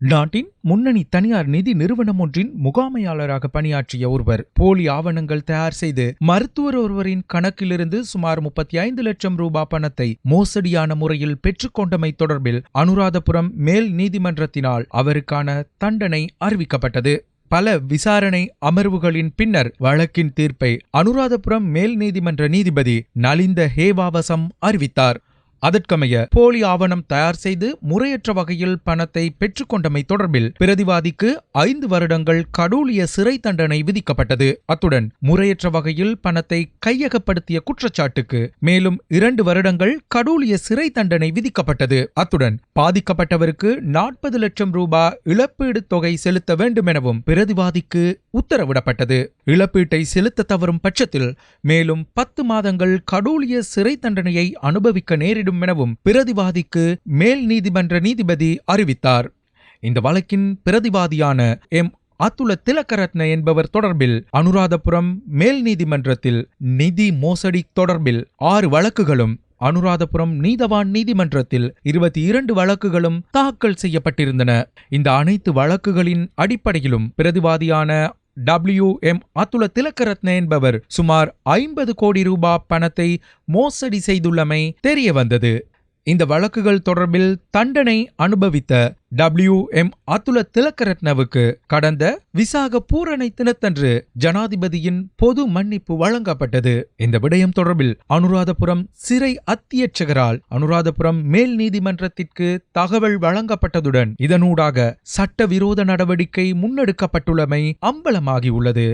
நாட்டின் முன்னணி தனியார் நிதி நிறுவனம் ஒன்றின் முகாமையாளராக பணியாற்றிய ஒருவர். போலி ஆவணங்கள் தயார் செய்து மருத்துவர் ஒருவரின் கணக்கிலிருந்து சுமார் முப்பத்தி ஐந்து லட்சம் ரூபாய் பணத்தை மோசடியான முறையில் பெற்றுக்கொண்டமை தொடர்பில் அனுராதபுரம் மேல் நீதிமன்றத்தினால் அவருக்கான தண்டனை அறிவிக்கப்பட்டது. பல விசாரணை அமர்வுகளின் பின்னர் வழக்கின் தீர்ப்பை அனுராதபுரம் மேல் நீதிமன்ற நீதிபதி நலிந்த ஹேவாவசம் அறிவித்தார். அதற்கமைய போலி ஆவணம் தயார் செய்து முறையற்ற வகையில் பணத்தை பெற்றுக்கொண்டமை தொடர்பில் பிரதிவாதிக்கு ஐந்து வருடங்கள் கடூலிய சிறை தண்டனை விதிக்கப்பட்டது. அத்துடன் முறையற்ற வகையில் பணத்தை கையகப்படுத்திய குற்றச்சாட்டுக்கு மேலும் இரண்டு வருடங்கள் கடூலிய சிறை தண்டனை விதிக்கப்பட்டது. அத்துடன் பாதிக்கப்பட்டவருக்கு நாற்பது லட்சம் ரூபாய் இழப்பீடு தொகை செலுத்த வேண்டும் எனவும் பிரதிவாதிக்கு உத்தரவிடப்பட்டது. இழப்பீட்டை செலுத்த தவறும் பட்சத்தில் மேலும் பத்து மாதங்கள் கடூலிய சிறை தண்டனையை அனுபவிக்க நேரிடும் எனவும் பிரதிவாதிக்கு மேல் நீதிமன்ற நீதிபதி அறிவித்தார். இந்த வழக்கின் பிரதிவாதியான எம். அத்துல திலக்கரத்ன என்பவர் தொடர்பில் அனுராதபுரம் மேல் நீதிமன்றத்தில் நிதி மோசடி தொடர்பில் ஆறு வழக்குகளும் அனுராதபுரம் நீதவான் நீதிமன்றத்தில் இருபத்தி இரண்டு வழக்குகளும் தாக்கல் செய்யப்பட்டிருந்தன. இந்த அனைத்து வழக்குகளின் அடிப்படையிலும் பிரதிவாதியான டபிள்யூ எம் அத்துல திலக்கரத்ன என்பவர் சுமார் ஐம்பது கோடி ரூபாய் பணத்தை மோசடி செய்துள்ளமை தெரிய வந்தது இந்த வழக்குகள் தொடர்பில் தண்டனை அனுபவித்த டபிள்யூ எம் அத்துல திலக்கரத்னவுக்கு கடந்த விசாக பூரணை தினத்தன்று ஜனாதிபதியின் பொது மன்னிப்பு வழங்கப்பட்டது. இந்த விடயம் தொடர்பில் அனுராதபுரம் சிறை அத்தியட்சகரால் அனுராதபுரம் மேல் நீதிமன்றத்திற்கு தகவல் வழங்கப்பட்டதுடன் இதனூடாக சட்டவிரோத நடவடிக்கை முன்னெடுக்கப்பட்டுள்ளமை அம்பலமாகியுள்ளது.